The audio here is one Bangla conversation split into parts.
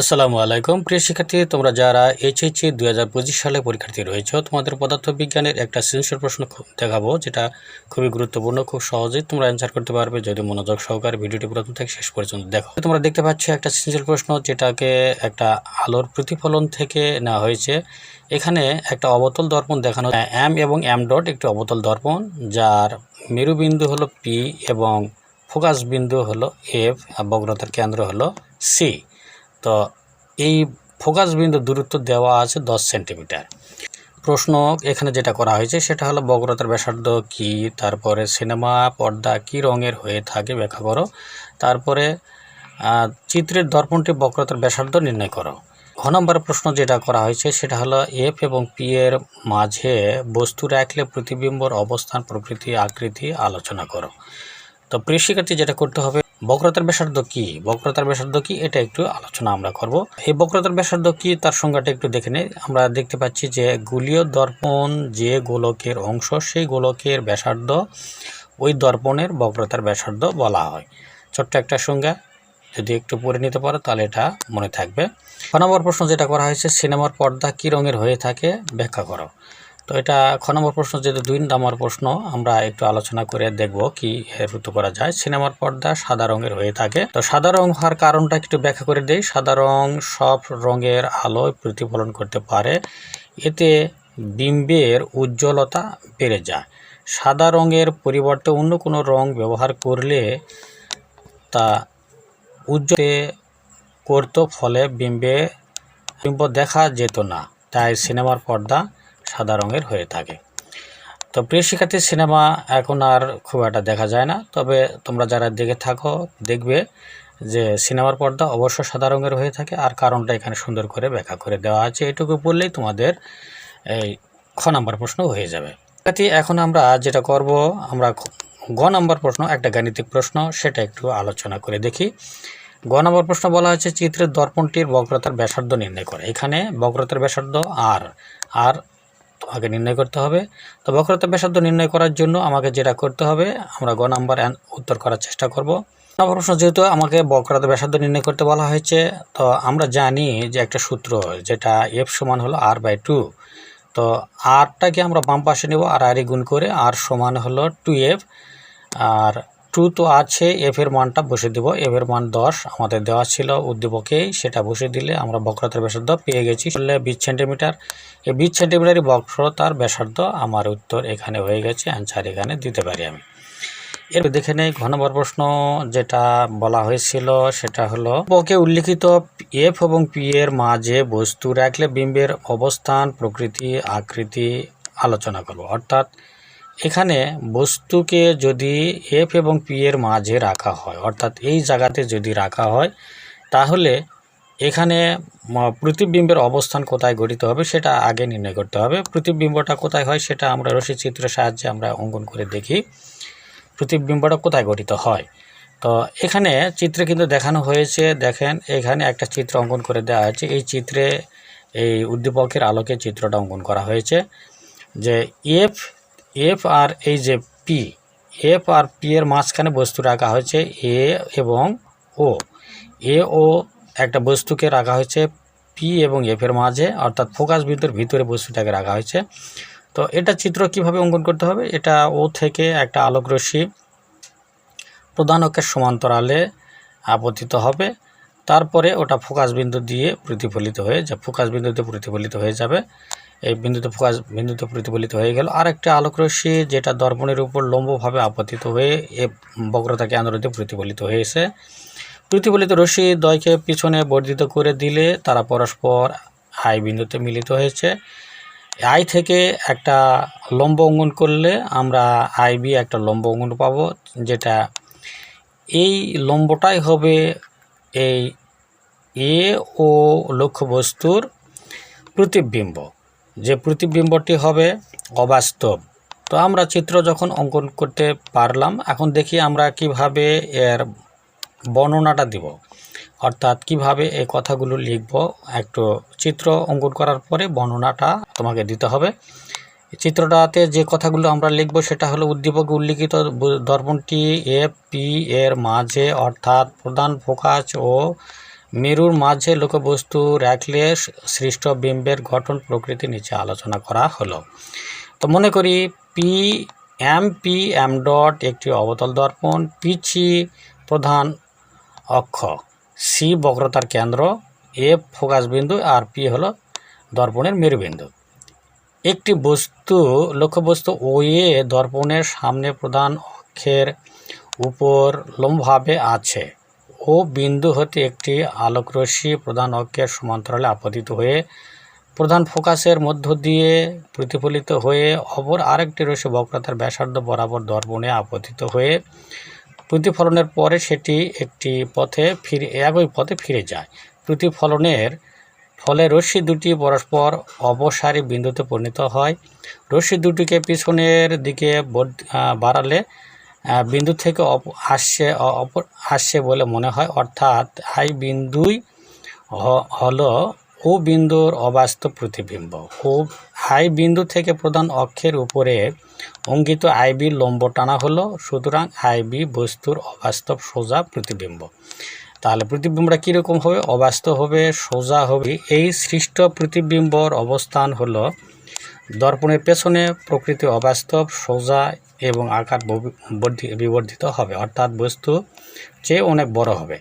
আসসালামু আলাইকুম। প্রিয় শিক্ষার্থী, তোমরা যারা এইচএইচি দুই হাজার পঁচিশ সালে পরীক্ষার্থী রয়েছে, তোমাদের পদার্থবিজ্ঞানের একটা সৃজনশীল প্রশ্ন দেখাবো, যেটা খুবই গুরুত্বপূর্ণ, খুব সহজেই তোমরা অ্যান্সার করতে পারবে যদি মনোযোগ সহকারে ভিডিওটি প্রথম থেকে শেষ পর্যন্ত দেখো। তোমরা দেখতে পাচ্ছ একটা সৃজনশীল প্রশ্ন, যেটাকে একটা আলোর প্রতিফলন থেকে নেওয়া হয়েছে। এখানে একটা অবতল দর্পণ দেখানো এম এবং এম ডট একটি অবতল দর্পণ, যার মেরুবিন্দু হলো পি এবং ফোকাস বিন্দু হলো এফ আর বক্রতার কেন্দ্র হলো সি তো এই ফোকাস বিন্দু দূরত্ব দেওয়া আছে দশ সেন্টিমিটার। প্রশ্ন এখানে যেটা করা হয়েছে সেটা হলো বক্রতার ব্যাসার্ধ কি, তারপরে সিনেমা পর্দা কি রঙের হয়ে থাকে ব্যাখ্যা করো। তারপরে চিত্রের দর্পণটি বক্রতার ব্যাসার্ধ নির্ণয় করো। ঘ নম্বর প্রশ্ন যেটা করা হয়েছে সেটা হলো এফ এবং পি এর মাঝে বস্তু রাখলে প্রতিবিম্বর অবস্থান, প্রকৃতি, আকৃতি আলোচনা করো। তো প্রিয় শিক্ষার্থী যেটা করতে হবে বক্রতার ব্যাসার্ধ কি? বক্রতার ব্যাসার্ধ কি? এটা একটু আলোচনা আমরা করব। এই বক্রতার ব্যাসার্ধ কি? তার সংজ্ঞাটা একটু দেখে নেই আমরা দেখতে পাচ্ছি যে গুলীয় দর্পণ যে গোলকের অংশ, সেই গোলকের ব্যাসার্ধ ওই দর্পণের বক্রতার ব্যাসার্ধ বলা হয়। ছোট্ট একটা সংজ্ঞা। যদি একটু পড়ে নিতে পারো, তাহলে এটা মনে থাকবে। খ নম্বর প্রশ্ন যেটা করা হয়েছে, সিনেমার পর্দা কী রঙের হয়ে থাকে? ব্যাখ্যা করো। তো এটা খ নম্বর প্রশ্ন যেহেতু দুই নম্বর প্রশ্ন, আমরা একটু আলোচনা করে দেখব কি উত্তর করা যায়। সিনেমার পর্দা সাদা রঙের হয়ে থাকে। তো সাদা রং হওয়ার কারণটা একটু ব্যাখ্যা করে দেই। সাদা রং সব রঙের আলোয় প্রতিফলন করতে পারে। এতে বিম্বের উজ্জ্বলতা বেড়ে যায়। সাদা রঙের পরিবর্তে অন্য কোনো রং ব্যবহার করলে তা উজ্জ্বলে করতো, ফলে বিম্বে বিম্ব দেখা যেত না। তাই সিনেমার পর্দা সাদা রঙের হয়ে থাকে। তো প্রিয় শিক্ষার্থী, সিনেমা এখন আর খুব একটা দেখা যায় না। তবে তোমরা যারা দেখে থাকো, দেখবে যে সিনেমার পর্দা অবশ্য সাদা রঙের হয়ে থাকে। আর কারণটা এখানে সুন্দর করে ব্যাখ্যা করে দেওয়া আছে। এটুকু বললেই তোমাদের এই খ নাম্বার প্রশ্ন হয়ে যাবে। শিক্ষার্থী, এখন আমরা যেটা করব, আমরা গ নাম্বার প্রশ্ন, একটা গাণিতিক প্রশ্ন, সেটা একটু আলোচনা করে দেখি। গ নম্বর প্রশ্ন বলা হয়েছে, চিত্রের দর্পণটির বক্রতার ব্যাসার্ধ নির্ণয় করে। এখানে বক্রতার ব্যাসার্ধ আর আর তোমাকে নির্ণয় করতে হবে। তো বক্রতার ব্যাসার্ধ নির্ণয় করার জন্য আমাকে যেটা করতে হবে, আমরা গ নাম্বার উত্তর করার চেষ্টা করব। নম্বর প্রশ্ন যেহেতু আমাকে বক্রতার ব্যাসার্ধ নির্ণয় করতে বলা হয়েছে, তো আমরা জানি যে একটা সূত্র যেটা এফ সমান হলো আর বাই টু তো আরটাকে আমরা বাম পাশে নেব, আর আরই গুণ করে আর সমান হলো টু এফ আর টু তো আছে, এফ এর মানটা বসে দেব। এফ এর মান দশ আমাদের দেওয়া ছিল উদ্দীপকেই, সেটা বসে দিলে আমরা বক্রতার ব্যাসার্ধ পেয়ে গেছি। বললে বিশ সেন্টিমিটার। এই বিশ সেন্টিমিটারই বক্রতার ব্যাসার্ধ, আমার উত্তর এখানে হয়ে গেছে অ্যান্সার এখানে দিতে পারি আমি। এর দেখে নেই ঘ নম্বর প্রশ্ন, যেটা বলা হয়েছিল সেটা হলো বকে উল্লিখিত এফ এবং পি এর মাঝে বস্তু রাখলে বিম্বের অবস্থান, প্রকৃতি, আকৃতি আলোচনা করব। অর্থাৎ এখানে বস্তুকে যদি এফ এবং পি এর মাঝে রাখা হয়, অর্থাৎ এই জায়গাতে যদি রাখা হয়, তাহলে এখানে প্রতিবিম্বের অবস্থান কোথায় গঠিত হবে সেটা আগে নির্ণয় করতে হবে। প্রতিবিম্বটা কোথায় হয় সেটা আমরা রশি চিত্রের সাহায্যে আমরা অঙ্কন করে দেখি। প্রতিবিম্বটা কোথায় গঠিত হয়? তো এখানে চিত্রে কিন্তু দেখানো হয়েছে, দেখেন এখানে একটা চিত্র অঙ্কন করে দেওয়া হয়েছে। এই চিত্রে এই উদ্দীপকের আলোকে চিত্রটা অঙ্কন করা হয়েছে যে এফ এফ আর এই যে পি এফ আর পি এর মাঝখানে বস্তু রাখা হয়েছে এ এবং ও এ ও একটা বস্তুকে রাখা হয়েছে পি এবং এফ এর মাঝে, অর্থাৎ ফোকাস বিন্দুর ভিতরে বস্তুটাকে রাখা হয়েছে। তো এটা চিত্র কীভাবে অঙ্কন করতে হবে? এটা ও থেকে একটা আলোক রশ্মি প্রধান অক্ষের সমান্তরালে আপতিত হবে। তারপরে ওটা ফোকাস বিন্দু দিয়ে প্রতিফলিত হয়ে যা, ফোকাস বিন্দুতে প্রতিফলিত হয়ে যাবে। এই বিন্দুতে ফোকাস বিন্দুতে প্রতিফলিত হয়ে গেল। আরেকটা আলোক রশ্মি যেটা দর্পণের উপর লম্বভাবে আপতিত হয়ে এ বক্রতা কেন্দ্রতে প্রতিফলিত হয়েছে। প্রতিফলিত রশ্মি দ্বয়কে পিছনে বর্ধিত করে দিলে তারা পরস্পর আই বিন্দুতে মিলিত হয়েছে। আই থেকে একটা লম্ব অঙ্গন করলে আমরা আই বি একটা লম্ব অঙ্গন পাবো, যেটা এই লম্বটাই হবে এই এ ও লক্ষ্যবস্তুর প্রতিবিম্ব। যে প্রতিবিম্বটি হবে অবাস্তব। তো আমরা চিত্র যখন অঙ্কন করতে পারলাম, এখন দেখি আমরা কীভাবে এর বর্ণনাটা দিব। অর্থাৎ কীভাবে এই কথাগুলো লিখব, একটু চিত্র অঙ্কন করার পরে বর্ণনাটা তোমাকে দিতে হবে। চিত্রটাতে যে কথাগুলো আমরা লিখব সেটা হলো উদ্দীপক উল্লিখিত দর্পণটি এ, পি এর মাঝে, অর্থাৎ প্রধান ফোকাস ও মেরুর মাঝে লক্ষ্যবস্তু রাখলে সৃষ্ট বিম্বের গঠন প্রকৃতি নিচে আলোচনা করা হলো। তো মনে করি P M P M dot একটি অবতল দর্পণ, পিচি প্রধান অক্ষ সি বক্রতার কেন্দ্র এফ ফোকাস বিন্দু আর পি হলো দর্পণের মেরুবিন্দু। একটি বস্তু, লক্ষ্যবস্তু ও এ দর্পণের সামনে প্রধান অক্ষের উপর লম্বভাবে আছে। ও বিন্দু হতে একটি আলোকরশ্মি প্রধান অক্ষের সমান্তরালে আপতিত হয়ে প্রধান ফোকাসের মধ্য দিয়ে প্রতিফলিত হয়ে অপর আরেকটি রশ্মি বক্রতার ব্যাসার্ধ বরাবর দর্পণে আপতিত হয়ে প্রতিফলনের পরে সেটি একটি পথে ফিরে, একই পথে ফিরে যায়। প্রতিফলনের ফলে রশ্মি দুটি পরস্পর অবসারী বিন্দুতে পরিণত হয়। রশ্মি দুটিকে পিছনের দিকে বাড়ালে বিন্দু থেকে আসছে আসছে বলে মনে হয়। অর্থাৎ আই বিন্দুই হলো ও বিন্দুর অবাস্তব প্রতিবিম্ব। ও আই বিন্দু থেকে প্রধান অক্ষের উপরে অঙ্কিত আইবি লম্ব টানা হলো, সুতরাং আইবি বস্তুর অবাস্তব সোজা প্রতিবিম্ব। তাহলে প্রতিবিম্বটা কীরকম হবে? অবাস্তব হবে, সোজা হবে। এই সৃষ্ট প্রতিবিম্বর অবস্থান হলো দর্পণের পেছনে প্রকৃতি অবাস্তব, সোজা এবং আকার বিবর্ধিত হবে, অর্থাৎ বস্তু চেয়ে অনেক বড় হবে।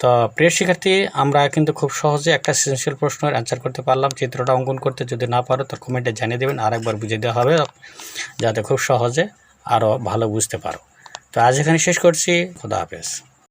তো প্রিয় শিক্ষার্থী, আমরা কিন্তু খুব সহজে একটা সৃজনশীল প্রশ্নের অ্যান্সার করতে পারলাম। চিত্রটা অঙ্কন করতে যদি না পারো তার কমেন্টে জানিয়ে দেবেন, আরেকবার বুঝিয়ে দেওয়া হবে, যাতে খুব সহজে আরও ভালো বুঝতে পারো। তো আজ এখানে শেষ করছি, খোদা হাফেজ।